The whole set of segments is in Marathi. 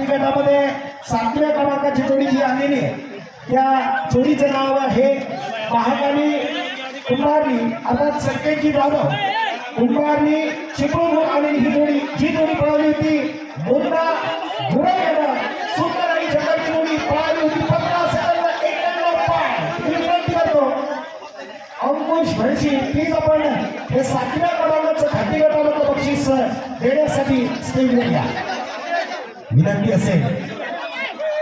घाटी गटामध्ये सातव्या क्रमांकाची जोडी जी आलेली त्या जोडीचं नाव आहे महाकाली कुंभारणी अर्थात संकेतजी जाधव. कुंभारणी चिपळून आलेली ही जोडी जी जोडी पळवली होती मुन्ना घुरळेनं सुंदर आणि जगाची जोडी पळाली होती पंधरा सेकंद एक्क्याण्णव पॉईंट विनंती करतो अंकुश भरशी प्लीज आपण हे सातव्या क्रमांकाचं खाती गटामधलं बक्षीस देण्यासाठी स्टेजवर घ्या विनंती असेल.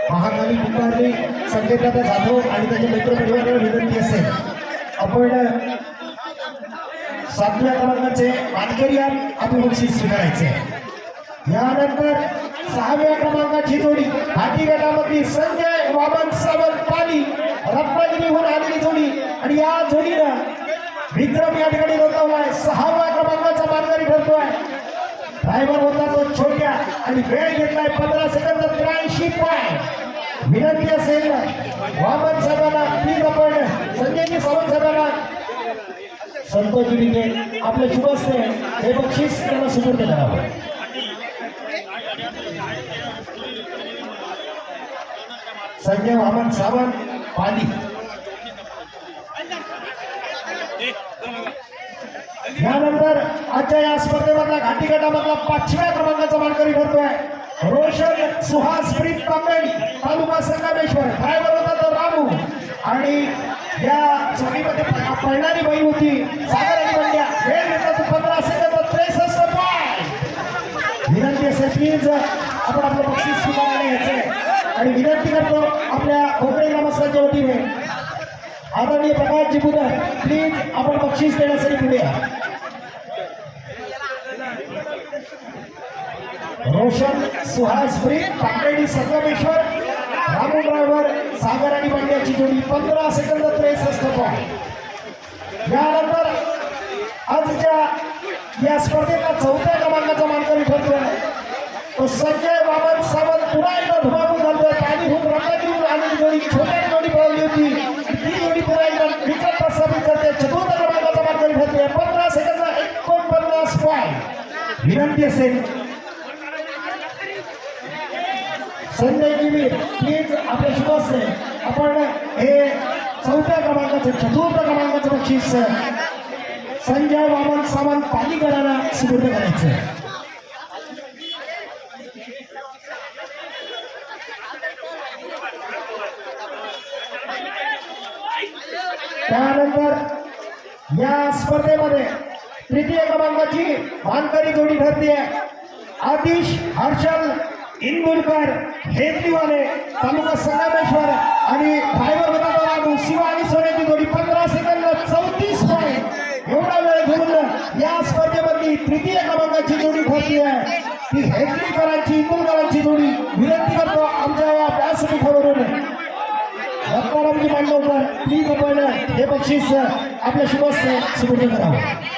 महाकाली कुंभारली संकेतदादा जाधव आणि त्याच्या मित्रपरिवाराला विनंती असेल. आपण सातव्या क्रमांकाचे मानकरी आपलं बक्षीस स्वीकारायचे. यानंतर सहाव्या क्रमांकाची जोडी हाती गटामधली संजय वामन सावंत पाली रत्नागिरीहून आलेली जोडी. आणि या जोडीनं विक्रम या ठिकाणी नोंदवलाय. सहाव्या क्रमांकाचा मानकरी ठरतोय. ड्रायव्हर आणि वेळ घेतलाय पंधरा सेकंद त्र्याऐंशी पॉईंट विनंती असेल वामन साहेबांना प्लीज आपण संजयजी सावंत साहेबांना संतोषजी विखे आपले शुभस्ते. हे बक्षीस त्यांना सुपूर्द करावं संजय वामन सावंत पाली. त्यानंतर आजच्या या स्पर्धेमधला घाटी गटामधला पाचव्या क्रमांकाचा मानकरी ठरतोय. रोशन सुहास प्रीत कांबळी तालुका संगमेश्वर. ड्रायव्हर होता तो रामू. आणि या जोडीमध्ये पळणारी बाई होती सागर आणि बंड्या. वेळ घेतला तो पंधरा सेकंद त्रेसष्ट पाय. विनंती असेल प्लीज आपण आपलं बक्षीस स्वीकारायला घ्यायचे आणि विनंती करतो आपल्या खोकरे ग्रामस्थांच्या वतीने. आदरणीय प्रकाशजी बुधर प्लीज आपण बक्षीस देण्यासाठी पुढे या. रोशन सुहास प्री पाकडी संगमेश्वर रामू ड्रायव्हर सागर आणि बंड्याची जोडी पंधरा सेकंद त्रेसष्ट पॉईंट यानंतर आजच्या या स्पर्धेचा चौथ्या क्रमांकाचा मानकरी ठरतोय. तो संजय बाबत सावंत पुन्हा एकदा धुमाकून घालतोय. आणि होऊन रंगाची आलेली जोडी छोट्या जोडी पळवली होती. ती जोडी पुन्हा एकदा विकत प्रस्थापित करते. चतुर्थ क्रमांकाचा मानकरी ठरतोय. पंधरा सेकंद एकोणपन्नास पॉईंट विनंती असेल संजय प्लीज आपल्या शुभासने आपण हे चौथ्या क्रमांकाचं चतुर्थ क्रमांकाचं बक्षीस संजय वामन सावंत पालिकरांना सुपूर्द करायचं. त्यानंतर या स्पर्धेमध्ये तृतीय क्रमांकाची मानकरी जोडी ठरते आतिश हर्षल इंदुरकर हेतलीवाले तालुका संगमेश्वर आणि फायबर होता तो शिवा आणि सोन्याची जोडी पंधरा सेकंद चौतीस पॉईंट एवढा वेळ घेऊन या स्पर्धेमधली तृतीय क्रमांकाची जोडी ठरली आहे. ती हेतलीकरांची इंदुरकरांची जोडी. विनंती करतो आमच्या या व्यासपीठावरून. रत्नारामजी मांडवकर प्लीज आपण हे बक्षीस आपल्या शुभस्ते सुरू करावं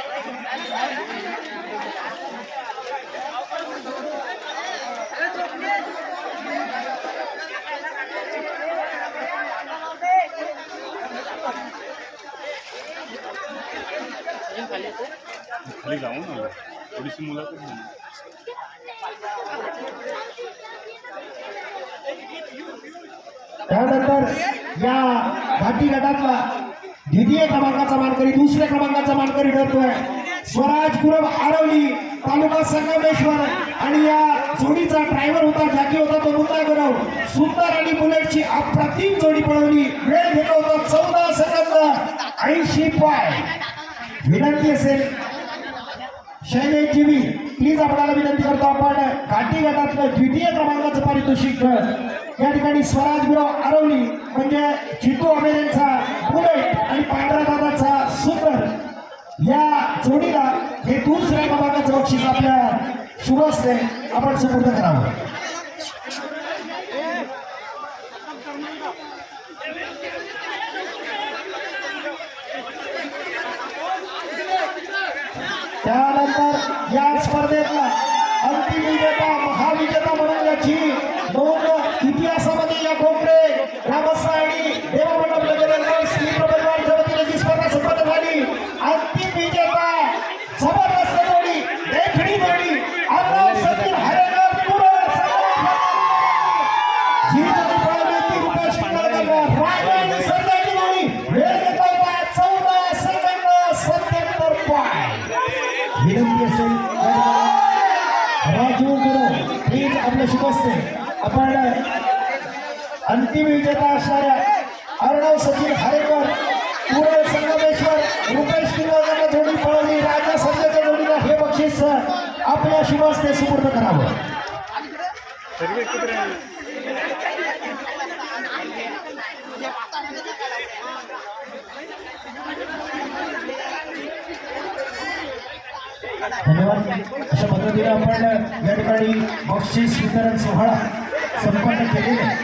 खाली जाऊ ना. थोडीशी मुलाखत त्यानंतर या घाटी गटातला द्वितीय क्रमांकाचा मानकरी दुसऱ्या क्रमांकाचा मानकरी ठरतोय. स्वराज गुरव आरवली तालुका संगमेश्वर आणि या जोडीचा ड्रायव्हर होता जागी होता तो मुद्दा गुरव. सुंदर आणि बुलेटची अप्रतिम जोडी पळवली. वेळ घेतला होता चौदा सेकंद. ऐंशी पॉईंट विनंती असेल. शैलेश जीवी प्लीज आपल्याला विनंती करतो आपण. घाटी गटातलं द्वितीय क्रमांकाचं पारितोषिक या ठिकाणी स्वराज गुरव आरवली म्हणजे चितू अमेरेंचा बुलेट आणि पांढऱ्या दादाचा सुंदर या जोडीला हे दुसऱ्या क्रमांकाचं बक्षीस आपल्या शुभस्ते आपण सुपूर्द करावं. त्यानंतर या स्पर्धेतला आपण अंतिम विजेता असणाऱ्या अर्णव सचिन हरेकर पूर्ण संगमेश्वर रुपेश किल्लाच्या जोडी पळवली राजा संजयच्या जोडीला हे बक्षीस आपल्या शिवस्ते सुपूर्द करावं. धन्यवाद. अशा पद्धतीने आपण या ठिकाणी बक्षीस वितरण सोहळा Você pode entender?